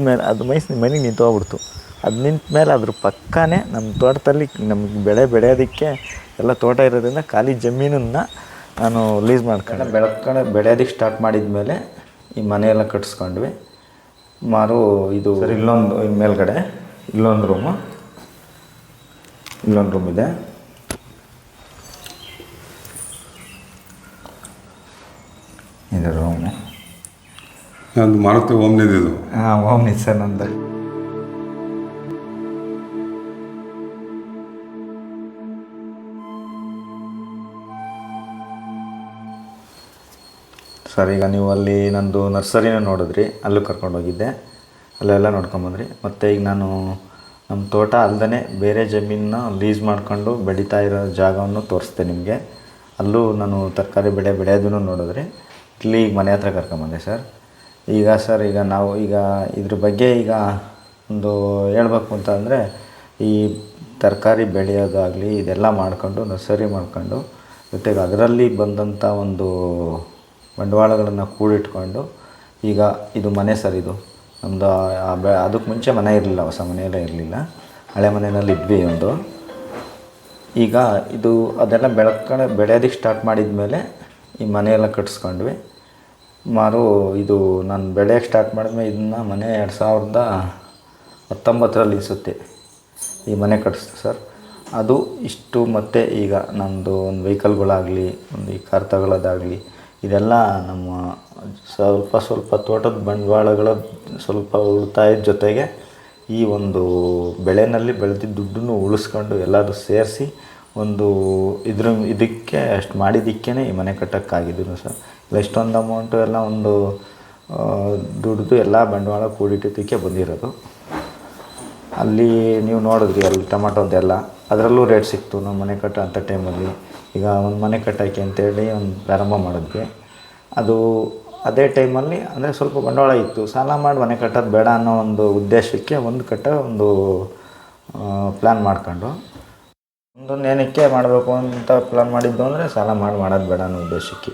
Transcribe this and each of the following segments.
ಮೇಲೆ ಅದು ಮೈಸ್ ಮನೆಗೆ ನಿಂತು ಹೋಗ್ಬಿಡ್ತು ಅದು ನಿಂತ ಮೇಲೆ ಅದ್ರ ಪಕ್ಕನೇ ನಮ್ಮ ತೋಟದಲ್ಲಿ ನಮ್ಗೆ ಬೆಳೆ ಬೆಳೆಯೋದಕ್ಕೆ ಎಲ್ಲ ತೋಟ ಇರೋದ್ರಿಂದ ಖಾಲಿ ಜಮೀನನ್ನು ನಾನು ಲೀಸ್ ಮಾಡ್ಕೊಂಡೆ. ಬೆಳ್ಕೊಂಡು ಬೆಳೆಯೋದಕ್ಕೆ ಸ್ಟಾರ್ಟ್ ಮಾಡಿದ ಮೇಲೆ ಈ ಮನೆಯೆಲ್ಲ ಕಟ್ಸ್ಕೊಂಡ್ವಿ ಮಾರು ಇದು ಸರ್ ಇಲ್ಲೊಂದು ಇಲ್ಲಿ ಮೇಲ್ಗಡೆ ಇಲ್ಲೊಂದು ರೂಮು ಇಲ್ಲೊಂದು ರೂಮ್ ಇದೆ. ಇದು ರೂಮು ಒಂದು ಮಾರುತಿ ಓಮ್ನಿದು ಹಾಂ ಓಮ್ನಿ ಸರ್ ನಂದು. ಸರ್ ಈಗ ನೀವು ಅಲ್ಲಿ ನಂದು ನರ್ಸರಿನ ನೋಡಿದ್ರಿ ಅಲ್ಲೂ ಕರ್ಕೊಂಡೋಗಿದ್ದೆ ಅಲ್ಲೆಲ್ಲ ನೋಡ್ಕೊಂಬಂದ್ರಿ ಮತ್ತು ಈಗ ನಾನು ನಮ್ಮ ತೋಟ ಅಲ್ಲದೇ ಬೇರೆ ಜಮೀನನ್ನ ಲೀಸ್ ಮಾಡ್ಕೊಂಡು ಬೆಳೀತಾ ಇರೋ ಜಾಗವನ್ನು ತೋರಿಸ್ದೆ ನಿಮಗೆ. ಅಲ್ಲೂ ನಾನು ತರಕಾರಿ ಬೆಳೆ ಬೆಳೆಯೋದನ್ನು ನೋಡಿದ್ರಿ. ಇಲ್ಲಿ ಈಗ ಮನೆ ಹತ್ರ ಕರ್ಕೊಂಬಂದೆ ಸರ್. ಈಗ ಸರ್, ಈಗ ನಾವು ಈಗ ಇದ್ರ ಬಗ್ಗೆ ಈಗ ಒಂದು ಹೇಳ್ಬೇಕು ಅಂತ ಅಂದರೆ, ಈ ತರಕಾರಿ ಬೆಳೆಯೋದಾಗಲಿ ಇದೆಲ್ಲ ಮಾಡ್ಕೊಂಡು, ನರ್ಸರಿ ಮಾಡ್ಕೊಂಡು, ಜೊತೆಗೆ ಅದರಲ್ಲಿ ಬಂದಂಥ ಒಂದು ಬಂಡವಾಳಗಳನ್ನು ಕೂಡಿಟ್ಕೊಂಡು, ಈಗ ಇದು ಮನೆ ಸರ್ ಇದು. ನಮ್ಮದು ಅದಕ್ಕೆ ಮುಂಚೆ ಮನೆ ಇರಲಿಲ್ಲ, ಹೊಸ ಮನೆಯಲ್ಲೇ ಇರಲಿಲ್ಲ. ಹಳೆ ಮನೆಯಲ್ಲಿ ಇದ್ವಿ ಒಂದು. ಈಗ ಇದು ಅದೆಲ್ಲ ಬೆಳ್ಕೊಂಡು ಬೆಳೆಯೋದಕ್ಕೆ ಸ್ಟಾರ್ಟ್ ಮಾಡಿದ ಮೇಲೆ ಈ ಮನೆಯೆಲ್ಲ ಕಟ್ಸ್ಕೊಂಡ್ವಿ. ಮಾರು, ಇದು ನಾನು ಬೆಳೆಯೋಕ್ಕೆ ಸ್ಟಾರ್ಟ್ ಮಾಡಿದ್ಮೇಲೆ ಇದನ್ನು ಮನೆ ಎರಡು ಸಾವಿರದ ಹತ್ತೊಂಬತ್ತರಲ್ಲಿ ಇಸುತ್ತೆ ಈ ಮನೆ ಕಟ್ಟಿಸ್ತು ಸರ್. ಅದು ಇಷ್ಟು ಮತ್ತು ಈಗ ನಮ್ಮದು ಒಂದು ವೆಹಿಕಲ್ಗಳಾಗಲಿ ಒಂದು ಈ ಕಾರ್ ತಗೊಳ್ಳೋದಾಗಲಿ ಇದೆಲ್ಲ ನಮ್ಮ ಸ್ವಲ್ಪ ಸ್ವಲ್ಪ ತೋಟದ ಬಂಡವಾಳಗಳ ಸ್ವಲ್ಪ ಉಳಿತಾಯದ ಜೊತೆಗೆ ಈ ಒಂದು ಬೆಳೆನಲ್ಲಿ ಬೆಳೆದಿದ್ದ ದುಡ್ಡನ್ನು ಉಳಿಸ್ಕೊಂಡು ಎಲ್ಲರೂ ಸೇರಿಸಿ ಒಂದು ಇದ್ರ ಇದಕ್ಕೆ ಅಷ್ಟು ಮಾಡಿದ್ದಕ್ಕೇ ಈ ಮನೆ ಕಟ್ಟೋಕ್ಕಾಗಿದ್ದು ಸರ್. ಇಷ್ಟೊಂದು ಅಮೌಂಟು ಎಲ್ಲ ಒಂದು ದುಡ್ದು ಎಲ್ಲ ಬಂಡವಾಳ ಕೂಡಿಟ್ಟಿದ್ದಕ್ಕೆ ಬಂದಿರೋದು. ಅಲ್ಲಿ ನೀವು ನೋಡಿದ್ರಿ ಅಲ್ಲಿ ಟೊಮಾಟೋದೆಲ್ಲ ಅದರಲ್ಲೂ ರೇಟ್ ಸಿಕ್ತು ನಮ್ಮ ಮನೆ ಕಟ್ಟೋ ಅಂಥ ಟೈಮಲ್ಲಿ ಈಗ ಒಂದು ಮನೆ ಕಟ್ಟೋಕ್ಕೆ ಅಂತೇಳಿ ಒಂದು ಪ್ರಾರಂಭ ಮಾಡಿದ್ವಿ. ಅದು ಅದೇ ಟೈಮಲ್ಲಿ ಅಂದರೆ ಸ್ವಲ್ಪ ಬಂಡವಾಳ ಇತ್ತು. ಸಾಲ ಮಾಡಿ ಮನೆ ಕಟ್ಟೋದು ಬೇಡ ಅನ್ನೋ ಒಂದು ಉದ್ದೇಶಕ್ಕೆ ಒಂದು ಕಟ್ಟ ಒಂದು ಪ್ಲ್ಯಾನ್ ಮಾಡ್ಕೊಂಡು. ಒಂದೊಂದು ಏನಕ್ಕೆ ಮಾಡಬೇಕು ಅಂತ ಪ್ಲ್ಯಾನ್ ಮಾಡಿದ್ದು ಅಂದರೆ ಸಾಲ ಮಾಡಿ ಮಾಡೋದು ಬೇಡ ಅನ್ನೋ ಉದ್ದೇಶಕ್ಕೆ.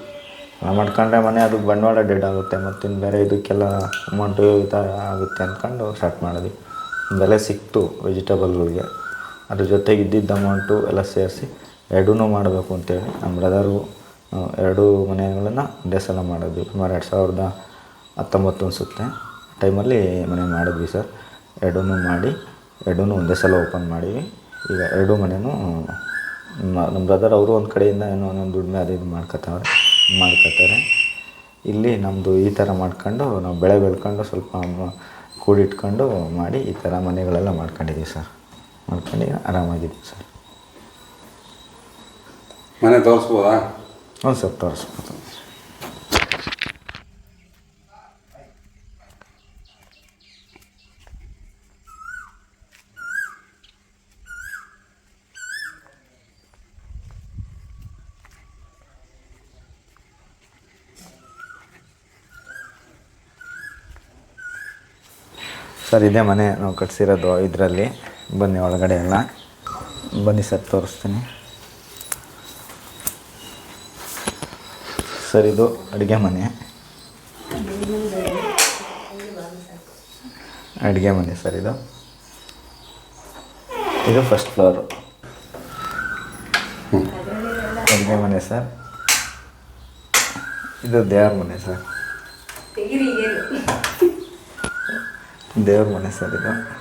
ಮಾಡ್ಕೊಂಡ್ರೆ ಮನೆ ಅದು ಬಂಡವಾಳ ಡೆಡ್ ಆಗುತ್ತೆ. ಮತ್ತು ಇನ್ನು ಬೇರೆ ಇದಕ್ಕೆಲ್ಲ ಅಮೌಂಟು ಈ ಥರ ಆಗುತ್ತೆ ಅಂದ್ಕೊಂಡು ಸ್ಟಾರ್ಟ್ ಮಾಡಿದ್ವಿ. ಬೆಲೆ ಸಿಕ್ತು ವೆಜಿಟೇಬಲ್ಗಳಿಗೆ ಅದ್ರ ಜೊತೆಗೆ ಇದ್ದಿದ್ದ ಅಮೌಂಟು ಎಲ್ಲ ಸೇರಿಸಿ ಎರಡೂ ಮಾಡಬೇಕು ಅಂತೇಳಿ ನಮ್ಮ ಬ್ರದರು ಎರಡೂ ಮನೆಗಳನ್ನು ಒಂದೇ ಸಲ ಮಾಡಿದ್ವಿ. ಸುಮಾರು ಎರಡು ಸಾವಿರದ ಹತ್ತೊಂಬತ್ತು ಅನಿಸುತ್ತೆ. ಟೈಮಲ್ಲಿ ಮನೆ ಮಾಡಿದ್ವಿ ಸರ್. ಎರಡೂ ಮಾಡಿ ಎರಡೂ ಒಂದೇ ಸಲ ಓಪನ್ ಮಾಡಿವಿ ಈಗ ಎರಡೂ ಮನೆಯೂ ನಮ್ಮ ಬ್ರದರ್ ಅವರು ಒಂದು ಕಡೆಯಿಂದ ಏನೋ ಒಂದೊಂದು ದುಡಿಮೆ ಅದು ಇದು ಮಾಡ್ಕೊತಾವ್ರೆ. ಮಾಡ್ಕೊತಾರೆ. ಇಲ್ಲಿ ನಮ್ಮದು ಈ ಥರ ಮಾಡ್ಕೊಂಡು ನಾವು ಬೆಳೆ ಬೆಳ್ಕೊಂಡು ಸ್ವಲ್ಪ ಕೂಡಿಟ್ಕೊಂಡು ಮಾಡಿ ಈ ಥರ ಮನೆಗಳೆಲ್ಲ ಮಾಡ್ಕೊಂಡಿದ್ದೀವಿ ಸರ್. ಮಾಡ್ಕೊಂಡು ಆರಾಮಾಗಿದ್ದೀವಿ ಸರ್. ಮನೆ ತೋರಿಸ್ಬೋದಾ? ಹ್ಞೂ ಸರ್ ತೋರಿಸ್ಬೋದು. ಸರ್, ಇದೇ ಮನೆ ನಾವು ಕಟ್ಸಿರೋದು ಇದರಲ್ಲಿ. ಬನ್ನಿ ಒಳಗಡೆ ಎಲ್ಲ. ಬನ್ನಿ ಸರ್, ತೋರಿಸ್ತೀನಿ. ಸರ್, ಇದು ಅಡುಗೆ ಮನೆ. ಅಡುಗೆ ಮನೆ ಸರ್, ಇದು. ಇದು ಫಸ್ಟ್ ಫ್ಲೋರು ಅಡುಗೆ ಮನೆ ಸರ್. ಇದು ದೇವ್ರ ಮನೆ ಸರ್. ದೇವ್ರ ಮನೆ ಸರ್ ಇದು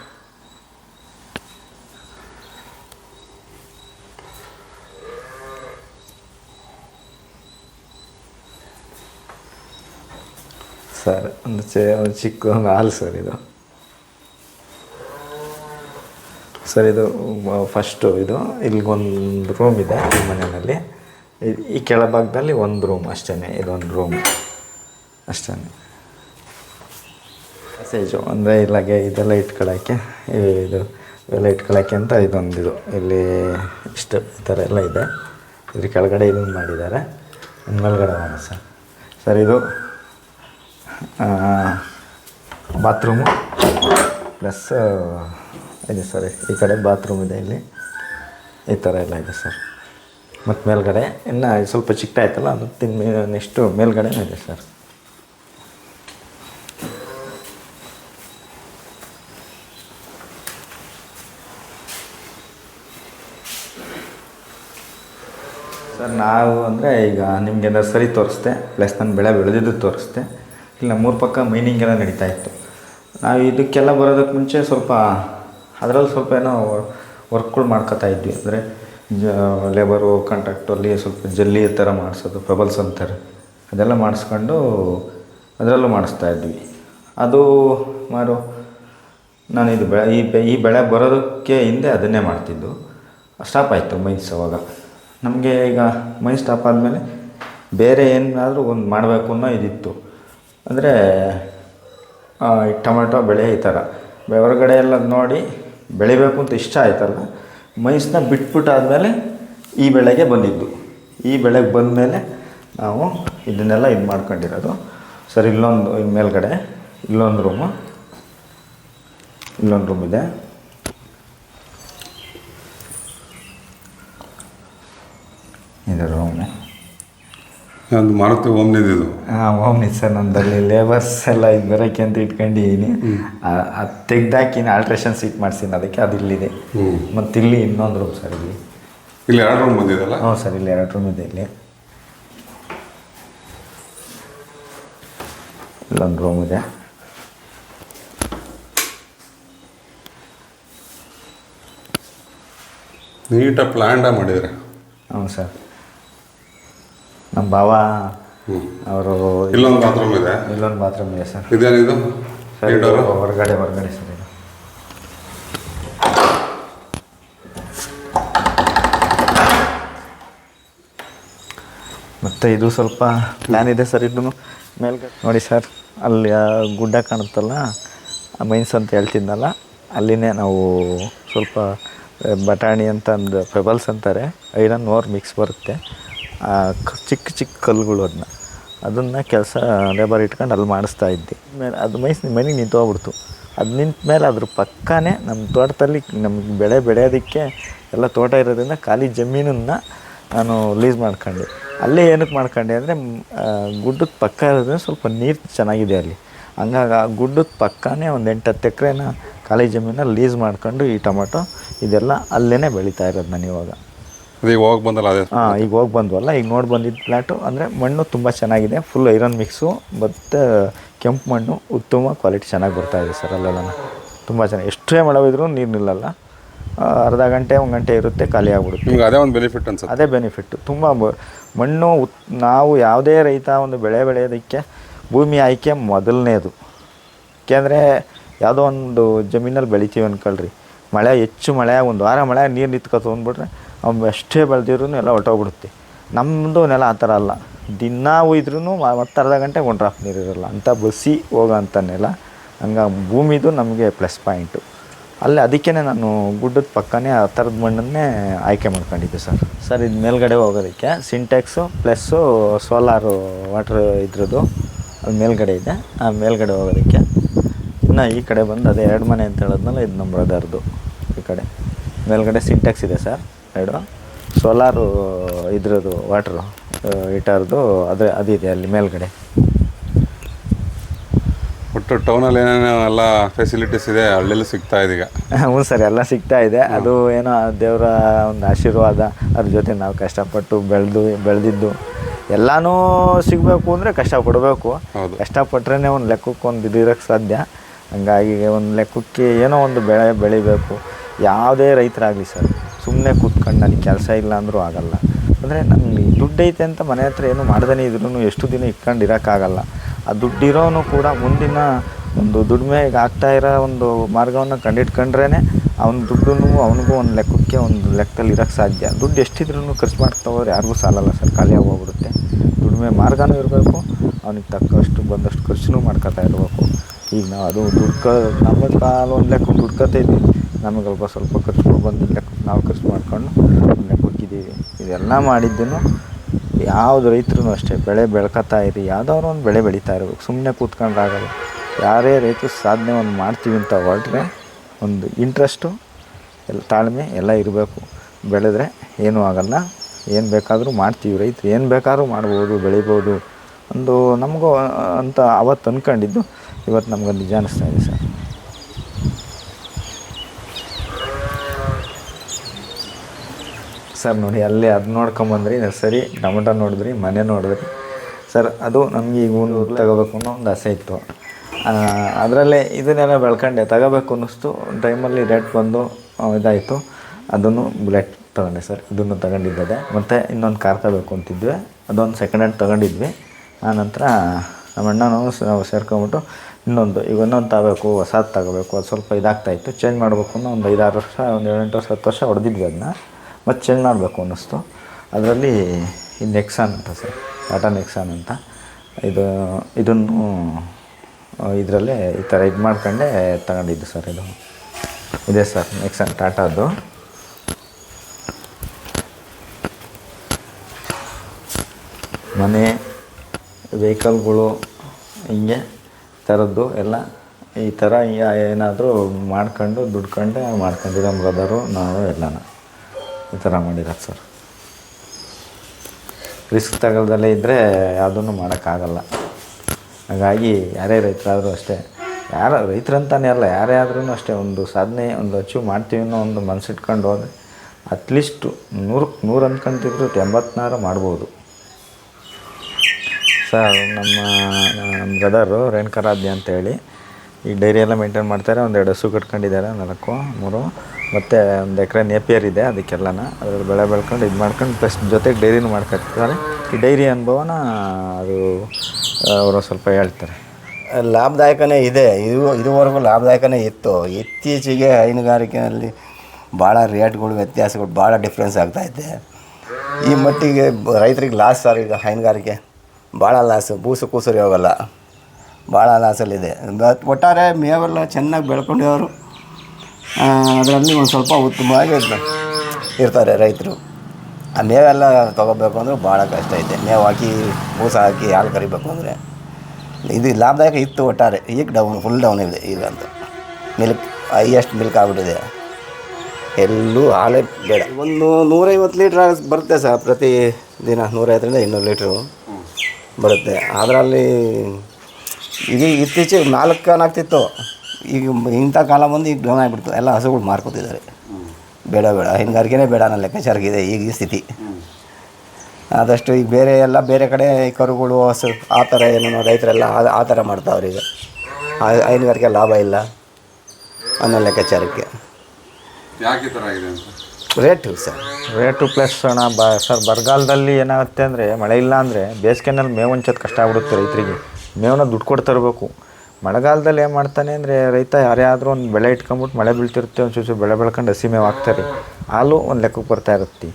ಸರ್, ಒಂದು ಚೇ, ಒಂದು ಚಿಕ್ಕ ಒಂದು ಹಾಲು ಸರ್ ಇದು. ಸರ್, ಇದು ಫಸ್ಟು ಇದು. ಇಲ್ಲಿಗೊಂದು ರೂಮ್ ಇದೆ, ಈ ಮನೆಯಲ್ಲಿ. ಈ- ಕೆಳಭಾಗದಲ್ಲಿ ಒಂದು ರೂಮ್ ಅಷ್ಟೇ ಇದೊಂದು ರೂಮ್ ಅಷ್ಟೇ ಪ್ಯಾಸೇಜು ಅಂದರೆ ಇಲ್ಲಾಗೆ ಇದೆಲ್ಲ ಇಟ್ಕೊಳ್ಳೋಕ್ಕೆ ಇದು ಇವೆಲ್ಲ ಇಟ್ಕೊಳ್ಳೋಕ್ಕೆ ಅಂತ ಇದೊಂದು ಇದು ಇಲ್ಲಿ ಇಷ್ಟು ಈ ಥರ ಎಲ್ಲ ಇದೆ. ಇದ್ರ ಕೆಳಗಡೆ ಇದನ್ನು ಮಾಡಿದ್ದಾರೆ. ಮೇಲ್ಗಡೆ ಹೋಗೋಣ ಸರ್. ಸರ್, ಇದು ಬಾತ್ರೂಮು. ಪ್ಲಸ್ ಇದೆ ಸರ್, ಈ ಕಡೆ ಬಾತ್ರೂಮ್ ಇದೆ ಇಲ್ಲಿ. ಈ ಥರ ಎಲ್ಲ ಇದೆ ಸರ್. ಮತ್ತು ಮೇಲ್ಗಡೆ, ಇನ್ನು ಸ್ವಲ್ಪ ಚಿಕ್ಕ ಆಯ್ತಲ್ಲ, ಅದು ತಿನ್ ನೆಕ್ಸ್ಟು ಮೇಲ್ಗಡೆ ಇದೆ ಸರ್. ನಾವು ಅಂದರೆ ಈಗ ನಿಮಗೆ ನರ್ಸರಿ ತೋರಿಸ್ದೆ ಪ್ಲಸ್ ನಾನು ಬೆಳೆ ಬೆಳೆದಿದ್ದು ತೋರಿಸ್ದೆ. ಇಲ್ಲಿ ಮೂರು ಪಕ್ಕ ಮೈನಿಂಗ್ ಎಲ್ಲ ನಡೀತಾ ಇತ್ತು. ನಾವು ಇದಕ್ಕೆಲ್ಲ ಬರೋದಕ್ಕೆ ಮುಂಚೆ ಸ್ವಲ್ಪ ಅದರಲ್ಲಿ ಸ್ವಲ್ಪ ಏನೋ ವರ್ಕ್ಗಳು ಮಾಡ್ಕೋತಾ ಇದ್ವಿ. ಅಂದರೆ ಜ ಲೇಬರು ಕಾಂಟ್ರಾಕ್ಟಲ್ಲಿ ಸ್ವಲ್ಪ ಜಲ್ಲಿ ಥರ ಮಾಡಿಸೋದು ಪ್ರಬಲ್ಸ್ ಅಂತಾರೆ ಅದೆಲ್ಲ ಮಾಡಿಸ್ಕೊಂಡು ಅದರಲ್ಲೂ ಮಾಡಿಸ್ತಾ ಇದ್ವಿ. ಅದು ಮಾರು ನಾನು ಇದು ಬೆಳೆ ಈ ಬೆ- ಈ ಬೆಳೆ ಬರೋದಕ್ಕೆ ಹಿಂದೆ ಅದನ್ನೇ ಮಾಡ್ತಿದ್ದು. ಸ್ಟಾಪ್ ಆಯಿತು ಮೈನ್ಸ್ ಅವಾಗ. ನಮಗೆ ಈಗ ಮೈಸ್ ಸ್ಟಾಪ್ ಆದಮೇಲೆ ಬೇರೆ ಏನಾದರೂ ಒಂದು ಮಾಡಬೇಕು ಅನ್ನೋ ಇದಿತ್ತು. ಅಂದರೆ ಟೊಮೆಟೊ ಬೆಳೆ ಈ ಥರ ಹೊರಗಡೆ ಎಲ್ಲ ನೋಡಿ ಬೆಳಿಬೇಕು ಅಂತ ಇಷ್ಟ ಆಯ್ತಲ್ಲ ಮೈನ್ಸ್ನ ಬಿಟ್ಬಿಟ್ಟಾದಮೇಲೆ ಈ ಬೆಳೆಗೆ ಬಂದಿದ್ದು. ಈ ಬೆಳೆಗೆ ಬಂದಮೇಲೆ ನಾವು ಇದನ್ನೆಲ್ಲ ಇದು ಮಾಡ್ಕೊಂಡಿರೋದು. ಸರ್, ಇಲ್ಲೊಂದು ಇಲ್ಲಿ ಮೇಲ್ಗಡೆ ಇಲ್ಲೊಂದು ರೂಮು ಇಲ್ಲೊಂದು ರೂಮ್ ಇದೆ. ಇದು ರೂಮು ಒಂದು ಮಾರುತಿ ಓಮ್ನಿದು ಹಾಂ ಓಮ್ನಿ ಸರ್ ನಂದಲ್ಲಿ ಲೇಬರ್ಸ್ ಎಲ್ಲ ಇದು ಬರೋಕ್ಕೆ ಅಂತ ಇಟ್ಕೊಂಡಿದ್ದೀನಿ. ಅದು ತೆಗ್ದಾಕಿನ ಆಲ್ಟ್ರೇಷನ್ ಸೀಟ್ ಮಾಡ್ಸೀನಿ ಅದಕ್ಕೆ ಅದು ಇಲ್ಲಿದೆ. ಮತ್ತು ಇಲ್ಲಿ ಇನ್ನೊಂದು ರೂಮ್ ಸರ್ ಇಲ್ಲಿ. ಇಲ್ಲಿ ಎರಡು ರೂಮ್ ಬಂದಿದಲ್ಲ ಹ್ಞೂ ಸರ್ ಇಲ್ಲಿ ಎರಡು ರೂಮ್ ಇದೆ ಇಲ್ಲಿ. ಇಲ್ಲೊಂದು ರೂಮ್ ಇದೆ. ನೀಟಾಗಿ ಪ್ಲ್ಯಾಂಡ ಮಾಡಿದ್ರೆ. ಹ್ಞೂ ಸರ್. ನಮ್ಮ ಭಾವ ಅವರು ಇಲ್ಲೊಂದು ಬಾತ್ರೂಮ್ ಇದೆ? ಇಲ್ಲೊಂದು ಬಾತ್ರೂಮ್ ಇದೆ ಸರ್. ಇದೇನಿದು ಸರ್ ಇದು ಹೊರಗಡೆ ಹೊರಗಡೆ ಸರ್ ಇದು. ಮತ್ತು ಇದು ಸ್ವಲ್ಪ ಪ್ಲ್ಯಾನ್ ಇದೆ ಸರ್ ಇದನ್ನು ಮೇಲ್ಗಡೆ. ನೋಡಿ ಸರ್ ಅಲ್ಲಿ ಗುಡ್ಡ ಕಾಣುತ್ತಲ್ಲ ಮೈನ್ಸ್ ಅಂತ ಹೇಳ್ತಿದ್ನಲ್ಲ ಅಲ್ಲಿನೇ ನಾವು ಸ್ವಲ್ಪ ಬಟಾಣಿ ಅಂತ ಒಂದು ಪೆಬಲ್ಸ್ ಅಂತಾರೆ ಐರನ್ ಓರ್ ಮಿಕ್ಸ್ ಬರುತ್ತೆ. ಚಿಕ್ಕ ಚಿಕ್ಕ ಕಲ್ಲುಗಳು ಅದನ್ನ. ಅದನ್ನು ಕೆಲಸ ಲೇಬರ್ ಇಟ್ಕೊಂಡು ಅಲ್ಲಿ ಮಾಡಿಸ್ತಾ ಇದ್ದೆ. ಮೇಲೆ ಅದು ಮೈಸ್ ಮನೆಗೆ ನಿಂತು ಹೋಗ್ಬಿಡ್ತು ಅದು ನಿಂತ ಮೇಲೆ ಅದ್ರ ಪಕ್ಕನೇ ನಮ್ಮ ತೋಟದಲ್ಲಿ ನಮ್ಗೆ ಬೆಳೆ ಬೆಳೆಯೋದಕ್ಕೆ ಎಲ್ಲ ತೋಟ ಇರೋದ್ರಿಂದ ಖಾಲಿ ಜಮೀನನ್ನು ನಾನು ಲೀಸ್ ಮಾಡ್ಕೊಂಡೆ. ಅಲ್ಲೇ ಏನಕ್ಕೆ ಮಾಡ್ಕೊಂಡೆ ಅಂದರೆ ಗುಡ್ಡದ ಪಕ್ಕ ಇರೋದ್ರಿಂದ ಸ್ವಲ್ಪ ನೀರು ಚೆನ್ನಾಗಿದೆ ಅಲ್ಲಿ. ಹಂಗಾಗಿ ಆ ಗುಡ್ಡದ ಪಕ್ಕನೇ ಒಂದು ಎಂಟು ಹತ್ತು ಎಕರೆನ ಖಾಲಿ ಜಮೀನ ಲೀಸ್ ಮಾಡ್ಕೊಂಡು ಈ ಟೊಮೊಟೊ ಇದೆಲ್ಲ ಅಲ್ಲೇ ಬೆಳೀತಾ ಇರೋದು ನಾನು ಇವಾಗ ಅದೇ ಹೋಗಿ ಬಂದಲ್ಲ ಅದೇ. ಹಾಂ ಈಗ ಹೋಗಿ ಬಂದ್ವಲ್ಲ ಈಗ ನೋಡಿ ಬಂದಿದ್ದ ಪ್ಲಾಟು. ಅಂದರೆ ಮಣ್ಣು ತುಂಬ ಚೆನ್ನಾಗಿದೆ ಫುಲ್ ಐರನ್ ಮಿಕ್ಸು ಮತ್ತು ಕೆಂಪು ಮಣ್ಣು ಉತ್ತಮ ಕ್ವಾಲಿಟಿ ಚೆನ್ನಾಗಿ ಬರ್ತಾ ಇದೆ ಸರ್ ಅಲ್ಲೆಲ್ಲ ತುಂಬ ಚೆನ್ನಾಗಿ ಎಷ್ಟೇ ಮಳೆ ಹೋದ್ರೂ ನೀರು ನಿಲ್ಲಲ್ಲ. ಅರ್ಧ ಗಂಟೆ ಒಂದು ಗಂಟೆ ಇರುತ್ತೆ ಖಾಲಿ ಆಗ್ಬಿಡುತ್ತೆ. ನಿಮ್ಗೆ ಅದೇ ಒಂದು ಬೆನಿಫಿಟ್ ಅನ್ಸುತ್ತೆ. ಅದೇ ಬೆನಿಫಿಟ್ಟು ತುಂಬ ಮಣ್ಣು ಉತ್ ನಾವು ಯಾವುದೇ ರೈತ ಒಂದು ಬೆಳೆ ಬೆಳೆಯೋದಕ್ಕೆ ಭೂಮಿ ಆಯ್ಕೆ ಮೊದಲನೇದು. ಏಕೆಂದರೆ ಯಾವುದೋ ಒಂದು ಜಮೀನಲ್ಲಿ ಬೆಳಿತೀವಿ ಅಂದ್ಕೊಳ್ರಿ ಮಳೆ ಹೆಚ್ಚು ಮಳೆ ಒಂದು ವಾರ ಮಳೆ ನೀರು ನಿಂತ್ಕೊತ ಅಂದ್ಬಿಟ್ರೆ ಅವ್ನು ಎಷ್ಟೇ ಬೆಳೆದಿರೂ ಎಲ್ಲ ಹೊಟ್ಟೋಗ್ಬಿಡುತ್ತೆ ನಮ್ಮದು ನೆಲ ಆ ಥರ ಅಲ್ಲ. ದಿನ ಒಯ್ದ್ರೂ ಮತ್ತು ಅರ್ಧ ಗಂಟೆ ಒಂದು ನೀರು ಇರೋಲ್ಲ. ಅಂಥ ಬಸಿ ಹೋಗೋ ಅಂಥ ನೆಲ. ಹಂಗ ಭೂಮಿದು ನಮಗೆ ಪ್ಲಸ್ ಪಾಯಿಂಟು ಅಲ್ಲಿ ಅದಕ್ಕೇ ನಾನು ಗುಡ್ಡದ ಪಕ್ಕನೇ ಆ ಥರದ ಮಣ್ಣನ್ನೇ ಆಯ್ಕೆ ಮಾಡ್ಕೊಂಡಿದ್ದೆ ಸರ್. ಸರ್, ಇದು ಮೇಲ್ಗಡೆ ಹೋಗೋದಕ್ಕೆ ಸಿಂಟೆಕ್ಸು ಪ್ಲಸ್ಸು ಸೋಲಾರು ವಾಟ್ರ್ ಇದ್ರದ್ದು ಅದು ಮೇಲ್ಗಡೆ ಇದೆ. ಆ ಮೇಲ್ಗಡೆ ಹೋಗೋದಕ್ಕೆ ಇನ್ನು ಈ ಕಡೆ ಬಂದು ಅದೇ ಎರಡು ಮನೆ ಅಂತ ಹೇಳೋದ್ನಲ್ಲ ಇದು ನಮ್ಮ ಬ್ರದರ್ದು ಈ ಕಡೆ. ಮೇಲ್ಗಡೆ ಸಿಂಟೆಕ್ಸ್ ಇದೆ ಸರ್. ಎರಡು. ಸೋಲಾರು ಇದ್ರದ್ದು ವಾಟ್ರು ಹೀಟರ್ದು ಅದೇ ಅದಿದೆ ಅಲ್ಲಿ ಮೇಲ್ಗಡೆ. ಒಟ್ಟು ಟೌನಲ್ಲಿ ಏನೇನೋ ಎಲ್ಲ ಫೆಸಿಲಿಟೀಸ್ ಇದೆ ಹಳ್ಳಿಲಿ ಸಿಗ್ತಾ ಇದೆ ಈಗ ಹ್ಞೂ ಸರ್ ಎಲ್ಲ ಸಿಗ್ತಾ ಇದೆ. ಅದು ಏನೋ ದೇವರ ಒಂದು ಆಶೀರ್ವಾದ ಅದ್ರ ಜೊತೆ ನಾವು ಕಷ್ಟಪಟ್ಟು ಬೆಳೆದು ಬೆಳೆದಿದ್ದು ಎಲ್ಲನೂ ಸಿಗಬೇಕು ಅಂದರೆ ಕಷ್ಟಪಡಬೇಕು. ಹೌದು. ಕಷ್ಟಪಟ್ರೇ ಒಂದು ಲೆಕ್ಕಕ್ಕೆ ಒಂದು ಇದಿರೋಕ್ಕೆ ಸಾಧ್ಯ. ಹಂಗಾಗಿ ಒಂದು ಲೆಕ್ಕಕ್ಕೆ ಏನೋ ಒಂದು ಬೆಳೆ ಬೆಳಿಬೇಕು. ಯಾವುದೇ ರೈತರಾಗಲಿ ಸರ್. ಸುಮ್ಮನೆ ಕೂತ್ಕೊಂಡು ನನಗೆ ಕೆಲಸ ಇಲ್ಲ ಅಂದರೂ ಆಗಲ್ಲ. ಅಂದರೆ ನನಗೆ ದುಡ್ಡು ಐತೆ ಅಂತ ಮನೆ ಹತ್ರ ಏನು ಮಾಡ್ದೇ ಇದ್ರೂ ಎಷ್ಟು ದಿನ ಇಟ್ಕೊಂಡು ಇರೋಕ್ಕಾಗಲ್ಲ. ಆ ದುಡ್ಡಿರೋನು ಕೂಡ ಮುಂದಿನ ಒಂದು ದುಡಿಮೆಗೆ ಆಗ್ತಾ ಇರೋ ಒಂದು ಮಾರ್ಗವನ್ನು ಕಂಡಿಟ್ಕೊಂಡ್ರೇ ಅವ್ನ ದುಡ್ಡನ್ನು ಅವನಿಗೂ ಒಂದು ಲೆಕ್ಕಕ್ಕೆ ಒಂದು ಲೆಕ್ಕದಲ್ಲಿ ಇರೋಕ್ಕೆ ಸಾಧ್ಯ. ದುಡ್ಡು ಎಷ್ಟಿದ್ರೂ ಖರ್ಚು ಮಾಡ್ತಾ ಹೋದ್ರೆ ಯಾರಿಗೂ ಸಾಲಲ್ಲ, ಸರ್. ಖಾಲಿಯಾಗಿ ಹೋಗ್ಬಿಡುತ್ತೆ ದುಡಿಮೆ ಮಾರ್ಗನೂ ಇರಬೇಕು, ಅವನಿಗೆ ತಕ್ಕಷ್ಟು ಬಂದಷ್ಟು ಖರ್ಚು ಮಾಡ್ಕೊತಾ ಇರಬೇಕು. ಈಗ ನಾವು ಅದು ದುಡ್ಕ ನಮ್ಮ ಕಾಲು ಒಂದು ಲೆಕ್ಕ ದುಡ್ಕೊತಾ ಇದ್ದೀವಿ ನಮಗೆ ಸ್ವಲ್ಪ ಸ್ವಲ್ಪ ಖರ್ಚು ಬಂದು ನಾವು ಖರ್ಚು ಮಾಡ್ಕೊಂಡು ಸುಮ್ಮನೆ ಲೆಕ್ಕಕ್ಕಿದ್ದೀವಿ ಇದೆಲ್ಲ ಮಾಡಿದ್ದನ್ನು ಯಾವುದು ರೈತರೂ ಅಷ್ಟೇ, ಬೆಳೆ ಬೆಳ್ಕೊತಾ ಇರಿ, ಯಾವುದಾದ್ರು ಒಂದು ಬೆಳೆ ಬೆಳೀತಾ ಇರಬೇಕು. ಸುಮ್ಮನೆ ಕೂತ್ಕೊಂಡಾಗಲ್ಲ ಯಾರೇ ರೈತರು ಸಾಧನೆ ಒಂದು ಮಾಡ್ತೀವಿ ಅಂತ ಹೊರಟ್ರೆ ಒಂದು ಇಂಟ್ರೆಸ್ಟು ಎಲ್ಲ ತಾಳ್ಮೆ ಎಲ್ಲ ಇರಬೇಕು. ಬೆಳೆದ್ರೆ ಏನೂ ಆಗಲ್ಲ. ಏನು ಬೇಕಾದರೂ ಮಾಡ್ತೀವಿ ರೈತರು. ಏನು ಬೇಕಾದ್ರೂ ಮಾಡ್ಬೋದು, ಬೆಳಿಬೋದು. ಒಂದು ನಮಗೂ ಅಂತ ಅವತ್ತು ಅಂದ್ಕೊಂಡಿದ್ದು ಇವತ್ತು ನಮ್ಗೆ ನಿಜ ಅನ್ನಿಸ್ತಾ ಇದೆ ಸರ್. ಸರ್, ನೋಡಿ, ಅಲ್ಲಿ ಅದು ನೋಡ್ಕೊಂಬಂದ್ರಿ ನರ್ಸರಿ ಟೊಮೆಟೊ ನೋಡಿದ್ರಿ, ಮನೆ ನೋಡಿದ್ರಿ. ಸರ್, ಅದು ನಮಗೆ ಈಗ ಒಂದು ತಗೋಬೇಕು ಅನ್ನೋ ಒಂದು ಆಸೆ ಇತ್ತು. ಅದರಲ್ಲೇ ಇದನ್ನೆಲ್ಲ ಬೆಳ್ಕೊಂಡೆ. ತಗೋಬೇಕು ಅನ್ನಿಸ್ತು. ಟೈಮಲ್ಲಿ ರೇಟ್ ಬಂದು ಇದಾಯಿತು. ಅದನ್ನು ಬುಲೆಟ್ ತಗೊಂಡೆ ಸರ್. ಇದನ್ನು ತಗೊಂಡಿದ್ದೆ ಮತ್ತು ಇನ್ನೊಂದು ಕಾರ್ ತಗೋಬೇಕು ಅಂತಿದ್ವಿ. ಅದೊಂದು ಸೆಕೆಂಡ್ ಹ್ಯಾಂಡ್ ತಗೊಂಡಿದ್ವಿ. ಆನಂತರ ನಂತರ ನಮ್ಮ ಅಣ್ಣನೂ ಸೇರ್ಕೊಂಬಿಟ್ಟು ಇನ್ನೊಂದು, ಈಗ ಇನ್ನೊಂದು ತಗೋಬೇಕು, ಹೊಸದು ತಗೋಬೇಕು. ಅದು ಸ್ವಲ್ಪ ಇದಾಗ್ತಾಯಿತ್ತು ಚೇಂಜ್ ಮಾಡಬೇಕು ಅನ್ನೋ ಒಂದು ಐದಾರು ವರ್ಷ, ಒಂದು ಏಳೆಂಟು ವರ್ಷ, ಹತ್ತು ವರ್ಷ ಹೊಡೆದಿದ್ವಿ ಅದನ್ನ. ಮತ್ತು ಚೇಂಜ್ ಮಾಡಬೇಕು ಅನ್ನಿಸ್ತು. ಅದರಲ್ಲಿ ಈ ನೆಕ್ಸಾನ್ ಅಂತ ಸರ್ ಟಾಟಾ ನೆಕ್ಸಾನ್ ಅಂತ. ಇದು, ಇದನ್ನು ಇದರಲ್ಲೇ ಈ ಥರ ಇದು ಮಾಡ್ಕೊಂಡೆ ತಗೊಂಡಿದ್ದು ಸರ್ ಇದು. ಇದೆ ಸರ್ ನೆಕ್ಸಾನ್ ಟಾಟಾದು ಮನೆ ವೆಹಿಕಲ್ಗಳು ಹಿಂಗೆ ಥರದ್ದು ಎಲ್ಲ. ಈ ಥರ ಏನಾದರೂ ಮಾಡ್ಕೊಂಡು, ದುಡ್ಕೊಂಡೆ ಮಾಡ್ಕೊಂಡಿರೋ ಬ್ರದರು ನಾವು ಎಲ್ಲನ. ಈ ಥರ ಮಾಡಿರೋದು ಸರ್. ರಿಸ್ಕ್ ತಗೊಳ್ದಲ್ಲೇ ಇದ್ದರೆ ಯಾವುದನ್ನು ಮಾಡೋಕ್ಕಾಗಲ್ಲ. ಹಾಗಾಗಿ ಯಾರೇ ರೈತರಾದರೂ ಅಷ್ಟೇ, ಯಾರ ರೈತರಂತಾನೆ ಅಲ್ಲ, ಯಾರೇ ಆದ್ರೂ ಅಷ್ಟೇ ಒಂದು ಸಾಧನೆ, ಒಂದು ಅಚೀವ್ ಮಾಡ್ತೀವಿ ಅನ್ನೋ ಒಂದು ಮನಸ್ಸಿಟ್ಕೊಂಡು ಹೋದರೆ ಅಟ್ಲೀಸ್ಟು ನೂರಕ್ಕೆ ನೂರು ಅಂದ್ಕೊಂತಿದ್ರು ಎಂಬತ್ನಾರು ಮಾಡ್ಬೋದು. ಸರ್, ನಮ್ಮ ಬ್ರದರು ರೇಣುಕರಾಧ್ಯ ಅಂತೇಳಿ, ಈ ಡೈರಿ ಎಲ್ಲ ಮೇಂಟೈನ್ ಮಾಡ್ತಾರೆ, ಒಂದೆರಡು ಹಸು ಕಟ್ಕೊಂಡಿದ್ದಾರೆ, ನಾಲ್ಕು, ಮೂರು. ಮತ್ತು ಒಂದು ಎಕರೆ ನೇಪಿಯರ್ ಇದೆ ಅದಕ್ಕೆಲ್ಲನ ಅದ್ರಲ್ಲಿ ಬೆಳೆ ಬೆಳ್ಕೊಂಡು ಇದು ಮಾಡ್ಕೊಂಡು ಪ್ಲಸ್ ಜೊತೆಗೆ ಡೈರಿನೂ ಮಾಡ್ಕೊತಾರೆ ಈ ಡೈರಿ ಅನುಭವನ ಅದು ಅವರು ಸ್ವಲ್ಪ ಹೇಳ್ತಾರೆ. ಲಾಭದಾಯಕನೇ ಇದೆ. ಇದು, ಇದುವರೆಗೂ ಲಾಭದಾಯಕನೇ ಇತ್ತು. ಇತ್ತೀಚೆಗೆ ಹೈನುಗಾರಿಕೆಯಲ್ಲಿ ಭಾಳ ರೇಟ್ಗಳು, ವ್ಯತ್ಯಾಸಗಳು ಭಾಳ ಡಿಫ್ರೆನ್ಸ್ ಆಗ್ತಾಯಿದೆ ಈ ಮಟ್ಟಿಗೆ ರೈತರಿಗೆ ಲಾಸ್ ಸರ್, ಈಗ ಹೈನುಗಾರಿಕೆ ಭಾಳ ಲಾಸು ಬೂಸು ಕೂಸರಿ ಹೋಗಲ್ಲ. ಭಾಳ ಲಾಸಲ್ಲಿದೆ ಒಟ್ಟಾರೆ ಮೇವೆಲ್ಲ ಚೆನ್ನಾಗಿ ಬೆಳ್ಕೊಂಡವರು ಅದರಲ್ಲಿ ಒಂದು ಸ್ವಲ್ಪ ಉತ್ತಮವಾಗಿ ಇರ್ತಾರೆ ರೈತರು. ಆ ಮೇವೆಲ್ಲ ತೊಗೋಬೇಕು ಅಂದರೆ ಭಾಳ ಕಷ್ಟ ಐತೆ. ಮೇವು ಹಾಕಿ, ಬೂಸ ಹಾಕಿ ಹಾಲು ಕರಿಬೇಕು ಅಂದರೆ ಇದು ಲಾಭದಾಯಕ ಇತ್ತು ಒಟ್ಟಾರೆ. ಈಗ ಡೌನ್ ಫುಲ್ ಡೌನ್ ಇದೆ ಅಂತ. ಮಿಲ್ಕ್ ಹೈಯೆಸ್ಟ್ ಮಿಲ್ಕ್ ಆಗ್ಬಿಟ್ಟಿದೆ. ಎಲ್ಲೂ ಹಾಲೇ ಬೇಡ. ಒಂದು ನೂರೈವತ್ತು ಲೀಟ್ರ್ ಬರುತ್ತೆ ಸರ್ ಪ್ರತಿ ದಿನ. ನೂರೈವತ್ತರಿಂದ ಇನ್ನೂರು ಲೀಟ್ರು ಬರುತ್ತೆ. ಅದರಲ್ಲಿ ಇದು ಇತ್ತೀಚೆಗೆ ನಾಲ್ಕು ಆಗ್ತಿತ್ತು. ಈಗ ಇಂಥ ಕಾಲ ಬಂದು ಈಗ ಡೌನ್ ಆಗಿಬಿಡ್ತು. ಎಲ್ಲ ಹಸುಗಳು ಮಾರ್ಕೋತಿದ್ದಾರೆ. ಬೇಡ ಬೇಡ. ಹೈನುಗಾರಿಕೆನೇ ಬೇಡ ಅನ್ನೋ ಲೆಕ್ಕಾಚಾರಕ್ಕಿದೆ ಈಗ ಈ ಸ್ಥಿತಿ. ಆದಷ್ಟು ಈಗ ಬೇರೆ ಎಲ್ಲ ಬೇರೆ ಕಡೆ ಈ ಕರುಗಳು ಹಸು ಆ ಥರ ಏನೇನೋ ರೈತರೆಲ್ಲ ಆ- ಥರ ಮಾಡ್ತಾವ್ರೆ ಈಗ. ಆ- ಹೈನುಗಾರಿಕೆ ಲಾಭ ಇಲ್ಲ ಅನ್ನೋ ಲೆಕ್ಕಾಚಾರಕ್ಕೆ. ಯಾಕೆ ಈ ಥರ ಆಗಿದೆ ಅಂತ? Rate sir. ರೇಟು ಪ್ಲಸ್ ಅಣ್ಣ ಬ ಸರ್ ಬರಗಾಲದಲ್ಲಿ ಏನಾಗುತ್ತೆ ಅಂದರೆ ಮಳೆ ಇಲ್ಲ ಅಂದರೆ ಬೇಸಿಗೆನಲ್ಲಿ ಮೇವು ಹಂಚೋದು ಕಷ್ಟ ಆಗ್ಬಿಡುತ್ತೆ ರೈತರಿಗೆ. ಮೇವನ್ನ ದುಡ್ಡು ಕೊಡ್ತಾ ತರಬೇಕು ಮಳೆಗಾಲದಲ್ಲಿ ಏನು ಮಾಡ್ತಾನೆ ಅಂದರೆ ರೈತ ಯಾರೇ ಆದರೂ ಒಂದು ಬೆಳೆ ಇಟ್ಕೊಂಬಿಟ್ಟು ಮಳೆ ಬೀಳ್ತಿರುತ್ತೆ, ಒಂದು ಚೂಚು ಬೆಳೆ ಬೆಳ್ಕೊಂಡು ಹಸಿ ಮೇವು ಹಾಕ್ತಾರೆ ಹಾಲು ಒಂದು ಲೆಕ್ಕಕ್ಕೆ ಬರ್ತಾ ಇರುತ್ತೆ.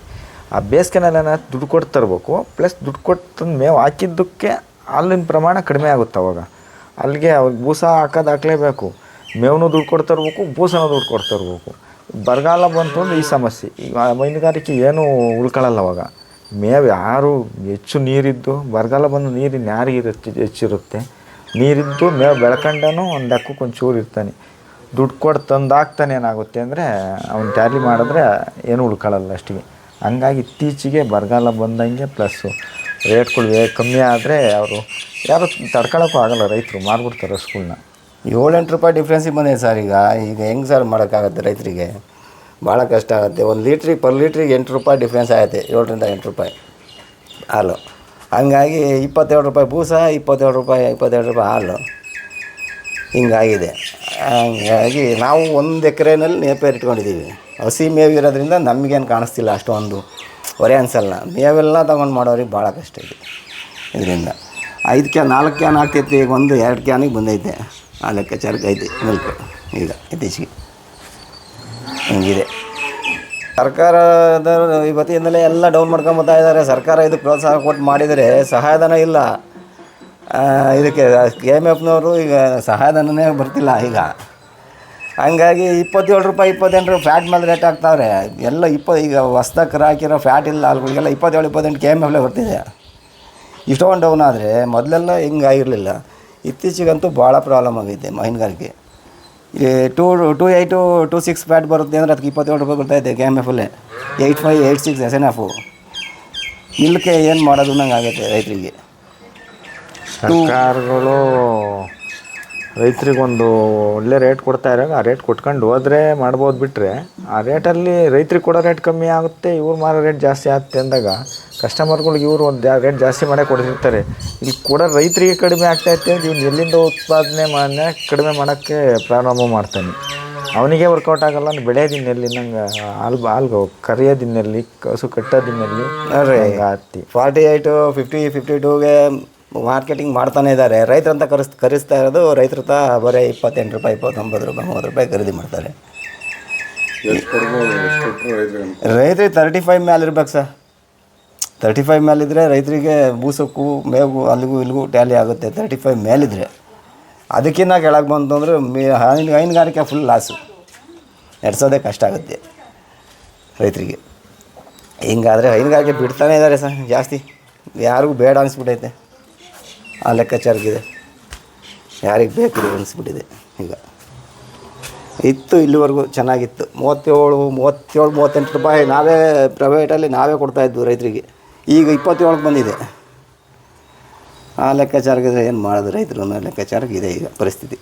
ಆ ಬೇಸಿಗೆನಲ್ಲಿ ಏನಾದ್ರು ದುಡ್ಡು ಕೊಟ್ಟು ತರಬೇಕು, ಪ್ಲಸ್ ದುಡ್ಡು ಕೊಟ್ಟು ತಂದು ಮೇವು ಹಾಕಿದ್ದಕ್ಕೆ ಹಾಲಿನ ಪ್ರಮಾಣ ಕಡಿಮೆ ಆಗುತ್ತೆ ಅವಾಗ. ಅಲ್ಲಿಗೆ ಅವ್ರಿಗೆ ಬೂಸ ಹಾಕೋದು ಹಾಕಲೇಬೇಕು. ಮೇವನು ದುಡ್ಡು ಕೊಡ್ತಾ ತರಬೇಕು ಭೂಸನೂ ದುಡ್ಡು ಕೊಡ್ತಾ ತರಬೇಕು. ಬರಗಾಲ ಬಂತು ಅಂದರೆ ಈ ಸಮಸ್ಯೆ. ಈಗ ಮೈನುಗಾರಿಕೆ ಏನೂ ಉಳ್ಕೊಳ್ಳಲ್ಲ ಅವಾಗ. ಮೇವು ಯಾರು ಹೆಚ್ಚು ನೀರಿದ್ದು, ಬರಗಾಲ ಬಂದು ನೀರಿನ ಯಾರಿಗೆ ಇರುತ್ತೆ ಹೆಚ್ಚಿರುತ್ತೆ? ನೀರಿದ್ದು ಮೇ ಬೆಳ್ಕೊಂಡನು ಒಂದು ಲೆಕ್ಕಕ್ಕೆ ಒಂಚೂರು ಇರ್ತಾನೆ. ದುಡ್ಡು ಕೊಟ್ಟು ತಂದಾಗ್ತಾನೆ ಏನಾಗುತ್ತೆ ಅಂದರೆ ಅವ್ನು ಟ್ಯಾಲಿ ಮಾಡಿದ್ರೆ ಏನೂ ಉಳ್ಕೊಳ್ಳಲ್ಲ ಅಷ್ಟಿಗೆ. ಹಂಗಾಗಿ ಇತ್ತೀಚೆಗೆ ಬರಗಾಲ ಬಂದಂಗೆ ಪ್ಲಸ್ಸು ರೇಟ್ಗಳು ಕಮ್ಮಿ ಆದರೆ ಅವರು ಯಾರು ತಡ್ಕೊಳಕ್ಕೂ ಆಗಲ್ಲ ರೈತರು, ಮಾರ್ಬಿಡ್ತಾರೆ ಸ್ಕೂಲ್ನ ಏಳೆಂಟು ರೂಪಾಯಿ ಡಿಫ್ರೆನ್ಸಿಗೆ ಬಂದಿದೆ ಸರ್ ಈಗ. ಈಗ ಹೆಂಗೆ ಸರ್ ಮಾಡೋಕ್ಕಾಗತ್ತೆ ರೈತರಿಗೆ? ಭಾಳ ಕಷ್ಟ ಆಗುತ್ತೆ. ಒಂದು ಲೀಟ್ರಿಗೆ ಪರ್ ಲೀಟ್ರಿಗೆ ಎಂಟು ರೂಪಾಯಿ ಡಿಫ್ರೆನ್ಸ್ ಆಗುತ್ತೆ. ಏಳರಿಂದ ಎಂಟು ರೂಪಾಯಿ. ಹಾಲು ಹಂಗಾಗಿ ಇಪ್ಪತ್ತೇಳು ರೂಪಾಯಿ ಬೂಸ ಇಪ್ಪತ್ತೇಳು ರೂಪಾಯಿ, ಇಪ್ಪತ್ತೆರಡು ರೂಪಾಯಿ ಹಾಲು. ಹಿಂಗಾಗಿದೆ. ಹಂಗಾಗಿ ನಾವು ಒಂದು ಎಕರೆನಲ್ಲಿ ನೇಪೇರ್ ಇಟ್ಕೊಂಡಿದ್ದೀವಿ. ಹಸಿ ಮೇವು ಇರೋದ್ರಿಂದ ನಮಗೇನು ಕಾಣಿಸ್ತಿಲ್ಲ ಅಷ್ಟೊಂದು ಹೊರೆ ಅನ್ಸಲ್ಲ. ಮೇವೆಲ್ಲ ತಗೊಂಡು ಮಾಡೋರಿಗೆ ಭಾಳ ಕಷ್ಟ ಇದೆ ಇದರಿಂದ. ಐದು ಕ್ಯಾನ್, ನಾಲ್ಕು ಕ್ಯಾನ್ ಆಗ್ತೈತಿ, ಈಗ ಒಂದು ಎರಡು ಕ್ಯಾನಿಗೆ ಬಂದೈತೆ. ಆ ಲೆಕ್ಕಾಚಾರಕ್ಕೆ ಐತೆ, ಮಿಲ್ಕ್ ಈಗ ಇತ್ತೀಚೆಗೆ. ಹಿಂಗಿದೆ. ಸರ್ಕಾರದ ವತಿಯಿಂದಲೇ ಎಲ್ಲ ಡೌನ್ ಮಾಡ್ಕೊಂಬತ್ತಾ ಇದ್ದಾರೆ ಸರ್ಕಾರ ಇದು ಪ್ರೋತ್ಸಾಹ ಕೊಟ್ಟು ಮಾಡಿದರೆ ಸಹಾಯಧನ ಇಲ್ಲ. ಇದಕ್ಕೆ ಕೆ ಎಂ ಎಫ್ನವರು ಈಗ ಸಹಾಯಧನನೇ ಬರ್ತಿಲ್ಲ ಈಗ. ಹಂಗಾಗಿ ಇಪ್ಪತ್ತೇಳು ರೂಪಾಯಿ, ಇಪ್ಪತ್ತೆಂಟು ರೂಪಾಯಿ ಫ್ಯಾಟ್ ಮೇಲೆ ರೇಟ್ ಆಗ್ತಾವ್ರೆ ಎಲ್ಲ ಇಪ್ಪ, ಈಗ ಹೊಸ್ದಕ್ಕೆ ಹಾಕಿರೋ ಫ್ಯಾಟ್ ಇಲ್ಲ ಅಲ್ಗಳಿಗೆಲ್ಲ ಇಪ್ಪತ್ತೇಳು, ಇಪ್ಪತ್ತೆಂಟು ಕೆ ಎಂ ಎಫ್ಲೇ ಬರ್ತಿದೆ. ಇಷ್ಟೊಂದು ಡೌನ್ ಆದರೆ ಮೊದಲೆಲ್ಲ ಹಿಂಗೆ ಆಗಿರಲಿಲ್ಲ. ಇತ್ತೀಚೆಗಂತೂ ಭಾಳ ಪ್ರಾಬ್ಲಮ್ ಆಗೈತೆ ಹೈನುಗಾರಿಕೆ ಈ two two eight two six fat ಬರುತ್ತೆ ಅಂದರೆ ಅದಕ್ಕೆ ಇಪ್ಪತ್ತೇಳು ರೂಪಾಯಿ ಬರ್ತಾ ಇದೆ M ಎಫಲ್ಲೇ eight five eight six S N F ಮಿಲ್ಕೆ ಏನು ಮಾಡೋದು ನಂಗೆ ಆಗೈತೆ ರೈತರಿಗೆ. ಸರ್ಕಾರಗಳು ರೈತರಿಗೊಂದು ಒಳ್ಳೆ ರೇಟ್ ಕೊಡ್ತಾ ಇರೋ ಆ ರೇಟ್ ಕೊಟ್ಕೊಂಡು ಹೋದ್ರೆ ಮಾಡ್ಬೋದು ಬಿಟ್ಟರೆ ಆ ರೇಟಲ್ಲಿ ರೈತ್ರಿಗೆ ಕೊಡೋ ರೇಟ್ ಕಮ್ಮಿ ಆಗುತ್ತೆ, ಇವ್ರು ಮಾರೋ ರೇಟ್ ಜಾಸ್ತಿ ಆಗುತ್ತೆ ಅಂದಾಗ ಕಸ್ಟಮರ್ಗಳಿಗೆ ಇವರು ಒಂದು ರೇಟ್ ಜಾಸ್ತಿ ಮಾಡೇ ಕೊಡ್ತಿರ್ತಾರೆ. ಇಲ್ಲಿ ಕೂಡ ರೈತರಿಗೆ ಕಡಿಮೆ ಆಗ್ತೈತೆ ಅಂತ ಇವ್ನು ಎಲ್ಲಿಂದ ಉತ್ಪಾದನೆ ಮಾಡೇ ಕಡಿಮೆ ಮಾಡೋಕ್ಕೆ ಪ್ರಾರಂಭ ಮಾಡ್ತಾನೆ. ಅವನಿಗೆ ವರ್ಕೌಟ್ ಆಗಲ್ಲ ಅಂದ್ರೆ ಬೆಳೆಯೋದಿನ್ನೆಲ್ಲಿ ನಂಗೆ ಹಾಲು ಹಾಲ್ಗೆ ಕರಿಯೋದಿನ್ನೆಲ್ಲಿ ಕಸು ಕಟ್ಟೋದಿನ್ನೆಲ್ಲಿ ನೋಡ್ರಿ. ಹತ್ತಿ ಫಾರ್ಟಿ ಏಯ್ಟು ಫಿಫ್ಟಿ ಫಿಫ್ಟಿ ಟೂಗೆ ಮಾರ್ಕೆಟಿಂಗ್ ಮಾಡ್ತಾನೆ ಇದ್ದಾರೆ ರೈತರಂತ ಕರೆಸ್ ಕರೆಸ್ತಾ ಇರೋದು ರೈತರ ತ ಬರೀ ಇಪ್ಪತ್ತೆಂಟು ರೂಪಾಯಿ ಇಪ್ಪತ್ತೊಂಬತ್ತು ರೂಪಾಯಿ ಮೂವತ್ತು ರೂಪಾಯಿ ಖರೀದಿ ಮಾಡ್ತಾರೆ. ರೈತರಿಗೆ ತರ್ಟಿ ಫೈವ್ ಮೇಲೆ ಇರ್ಬೇಕು ಸರ್. ತರ್ಟಿ ಫೈವ್ ಮೇಲಿದ್ದರೆ ರೈತರಿಗೆ ಬೂಸಕ್ಕೂ ಮೇವು ಅಲ್ಲಿಗೂ ಇಲ್ಲಿಗೂ ಟ್ಯಾಲಿ ಆಗುತ್ತೆ. ತರ್ಟಿ ಫೈವ್ ಮೇಲಿದ್ದರೆ ಅದಕ್ಕಿಂತ ಕೆಳಗೆ ಬಂತು ಅಂದರೆ ಮೀ, ಹೈನು, ಹೈನುಗಾರಿಕೆ ಫುಲ್ ಲಾಸು ನಡೆಸೋದೇ ಕಷ್ಟ ಆಗುತ್ತೆ ರೈತರಿಗೆ. ಹಿಂಗಾದರೆ ಹೈನುಗಾರಿಕೆ ಬಿಡ್ತಾನೆ ಇದ್ದಾರೆ ಸರ್, ಜಾಸ್ತಿ. ಯಾರಿಗೂ ಬೇಡ ಅನಿಸ್ಬಿಟ್ಟೈತೆ ಆ ಲೆಕ್ಕಾಚಾರಕ್ಕಿದೆ. ಯಾರಿಗೆ ಬೇಕಿದೆ ಅನಿಸ್ಬಿಟ್ಟಿದೆ ಈಗ. ಇತ್ತು ಇಲ್ಲಿವರೆಗೂ ಚೆನ್ನಾಗಿತ್ತು. ಮೂವತ್ತೇಳು ಮೂವತ್ತೇಳು, ಮೂವತ್ತೆಂಟು ರೂಪಾಯಿ ನಾವೇ ಪ್ರೈವೇಟಲ್ಲಿ ನಾವೇ ಕೊಡ್ತಾಯಿದ್ವು ರೈತರಿಗೆ. ಈಗ ಇಪ್ಪತ್ತೇಳಕ್ಕೆ ಬಂದಿದೆ. ಆ ಲೆಕ್ಕಾಚಾರಕ್ಕೆ ಏನು ಮಾಡೋದು ರೈತರು ಅನ್ನೋ ಲೆಕ್ಕಾಚಾರಕ್ಕೆ ಇದೆ ಈಗ ಪರಿಸ್ಥಿತಿ.